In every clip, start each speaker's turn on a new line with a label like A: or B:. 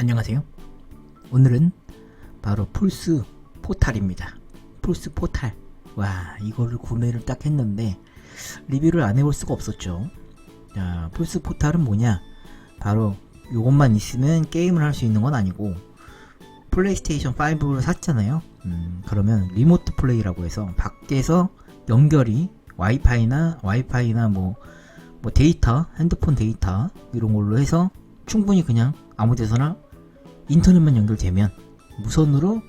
A: 안녕하세요. 오늘은 바로 플스 포탈입니다. 플스 포탈. 와, 이거를 구매를 딱 했는데 리뷰를 안 해볼 수가 없었죠. 자, 플스 포탈은 뭐냐? 바로 요것만 있으면 게임을 할 수 있는 건 아니고 플레이스테이션 5를 샀잖아요. 음, 그러면 리모트 플레이라고 해서 밖에서 연결이 와이파이나 와이파이나 뭐, 뭐 데이터, 핸드폰 데이터 이런 걸로 해서 충분히 그냥 아무 데서나 인터넷만 연결되면 무선으로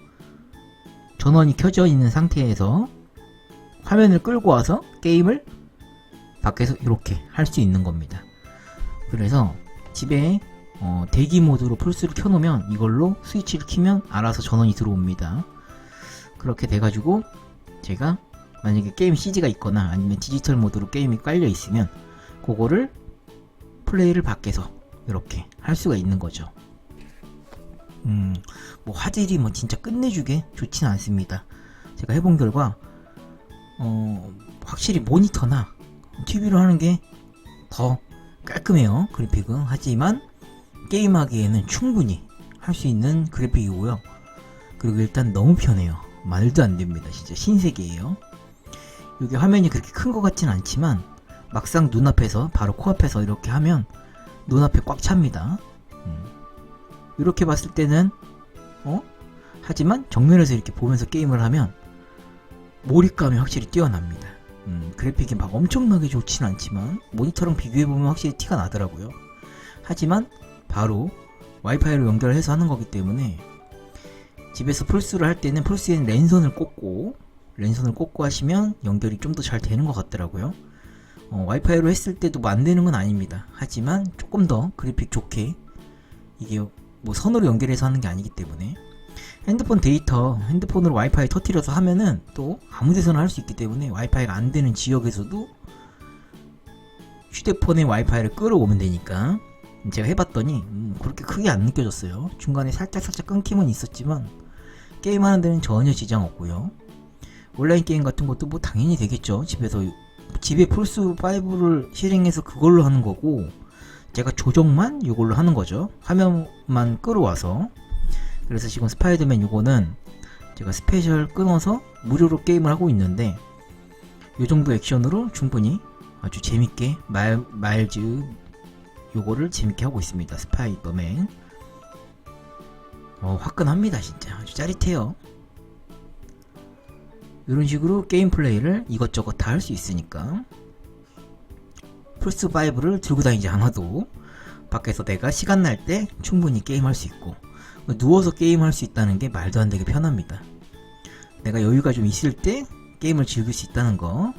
A: 전원이 켜져 있는 상태에서 화면을 끌고 와서 게임을 밖에서 이렇게 할 수 있는 겁니다. 그래서 집에 어, 대기 모드로 플스를 켜놓으면 이걸로 스위치를 키면 알아서 전원이 들어옵니다. 그렇게 돼가지고 제가 만약에 게임 CG가 있거나 아니면 디지털 모드로 게임이 깔려 있으면 그거를 플레이를 밖에서 이렇게 할 수가 있는 거죠. 음, 뭐 화질이 뭐 진짜 끝내주게 좋진 않습니다. 제가 해본 결과 어, 확실히 모니터나 TV로 하는 게 더 깔끔해요 그래픽은. 하지만 게임하기에는 충분히 할 수 있는 그래픽이고요. 그리고 일단 너무 편해요. 말도 안 됩니다. 진짜 신세계예요. 이게 화면이 그렇게 큰 것 같진 않지만 막상 눈앞에서 바로 코앞에서 이렇게 하면 눈앞에 꽉 찹니다. 음. 이렇게 봤을 때는 어? 하지만 정면에서 이렇게 보면서 게임을 하면 몰입감이 확실히 뛰어납니다. 음, 그래픽이 막 엄청나게 좋진 않지만 모니터랑 비교해보면 확실히 티가 나더라고요. 하지만 바로 와이파이로 연결해서 하는 거기 때문에 집에서 플스를 할 때는 플스에는 랜선을 꽂고 랜선을 꽂고 하시면 연결이 좀 더 잘 되는 것 같더라고요. 어, 와이파이로 했을 때도 뭐 안 되는 건 아닙니다. 하지만 조금 더 그래픽 좋게 이게 뭐 선으로 연결해서 하는 게 아니기 때문에 핸드폰 데이터 핸드폰으로 와이파이 터트려서 하면은 또 아무 데서나 할 수 있기 때문에 와이파이가 안 되는 지역에서도 휴대폰에 와이파이를 끌어오면 되니까 제가 해봤더니 음, 그렇게 크게 안 느껴졌어요. 중간에 살짝 살짝 끊김은 있었지만 게임하는 데는 전혀 지장 없고요. 온라인 게임 같은 것도 뭐 당연히 되겠죠. 집에서 집에 플스5를 실행해서 그걸로 하는 거고 제가 조정만 이걸로 하는 거죠. 화면만 끌어와서. 그래서 지금 스파이더맨 요거는 제가 스페셜 끊어서 무료로 게임을 하고 있는데 요 정도 액션으로 충분히 아주 재밌게 말, 말즈 요거를 재밌게 하고 있습니다. 스파이더맨. 어, 화끈합니다 진짜. 아주 짜릿해요. 이런 식으로 게임 플레이를 이것저것 다 할 수 있으니까 플스5를 들고 다니지 않아도 밖에서 내가 시간 날 때 충분히 게임할 수 있고 누워서 게임할 수 있다는 게 말도 안 되게 편합니다. 내가 여유가 좀 있을 때 게임을 즐길 수 있다는 거.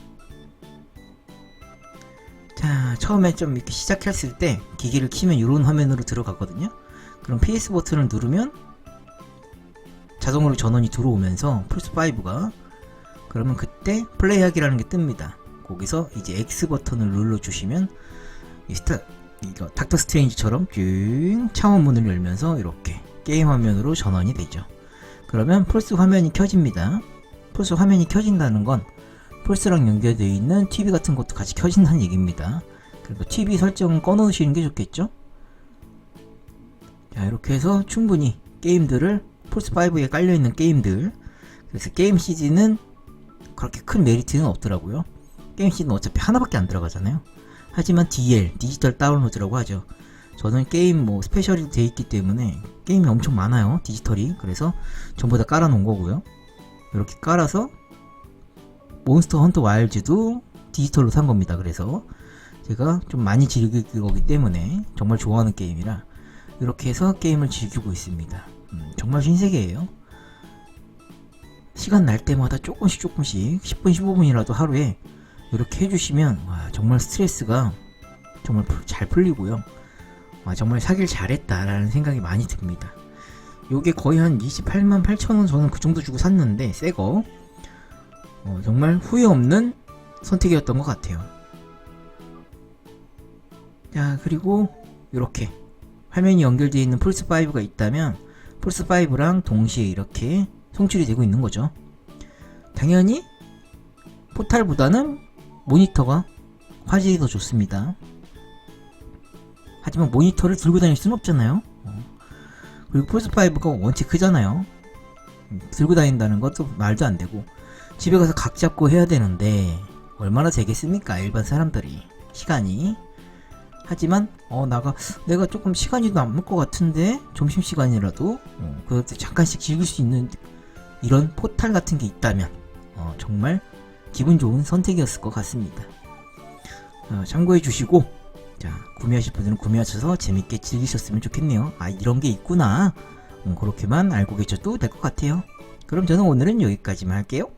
A: 자, 처음에 좀 이렇게 시작했을 때 기기를 키면 이런 화면으로 들어가거든요. 그럼 PS 버튼을 누르면 자동으로 전원이 들어오면서 플스5가 그러면 그때 플레이하기라는 게 뜹니다. 거기서 이제 X 버튼을 눌러주시면 이 스타 이거 닥터 스트레인지처럼 쭉 창원 문을 열면서 이렇게 게임 화면으로 전원이 되죠. 그러면 플스 화면이 켜집니다. 플스 화면이 켜진다는 건 플스랑 연결되어 있는 TV 같은 것도 같이 켜진다는 얘기입니다. 그리고 TV 설정은 꺼놓으시는 게 좋겠죠? 자, 이렇게 해서 충분히 게임들을 플스5에 깔려있는 게임들 그래서 게임 CD는 그렇게 큰 메리트는 없더라고요. 게임 CD는 어차피 하나밖에 안 들어가잖아요. 하지만 DL, 디지털 다운로드라고 하죠. 저는 게임 뭐 스페셜이 돼 있기 때문에 게임이 엄청 많아요 디지털이. 그래서 전부 다 깔아 놓은 거고요. 이렇게 깔아서 몬스터 헌터 와일즈도 디지털로 산 겁니다. 그래서 제가 좀 많이 즐길 거기 때문에 정말 좋아하는 게임이라 이렇게 해서 게임을 즐기고 있습니다. 음, 정말 신세계예요. 시간 날 때마다 조금씩 조금씩 10분 15분이라도 하루에 이렇게 해주시면 와, 정말 스트레스가 정말 잘 풀리고요 와, 정말 사길 잘했다라는 생각이 많이 듭니다. 요게 거의 한 28만 8천원 저는 그 정도 주고 샀는데 새거 어, 정말 후회 없는 선택이었던 것 같아요. 자 그리고 이렇게 화면이 연결되어 있는 플스5가 있다면 플스5랑 동시에 이렇게 송출이 되고 있는 거죠. 당연히 포탈보다는 모니터가 화질이 더 좋습니다. 하지만 모니터를 들고 다닐 수는 없잖아요. 어. 그리고 플스5가 원체 크잖아요. 음, 들고 다닌다는 것도 말도 안 되고 집에 가서 각 잡고 해야 되는데 얼마나 되겠습니까 일반 사람들이 시간이 하지만 어 나가 내가 조금 시간이 남을 것 같은데 점심 시간이라도 어, 그 잠깐씩 즐길 수 있는 이런 포탈 같은 게 있다면 어, 정말 기분 좋은 선택이었을 것 같습니다. 어, 참고해 주시고 자 구매하실 분들은 구매하셔서 재밌게 즐기셨으면 좋겠네요. 아 이런 게 있구나. 음, 그렇게만 알고 계셔도 될 것 같아요. 그럼 저는 오늘은 여기까지만 할게요.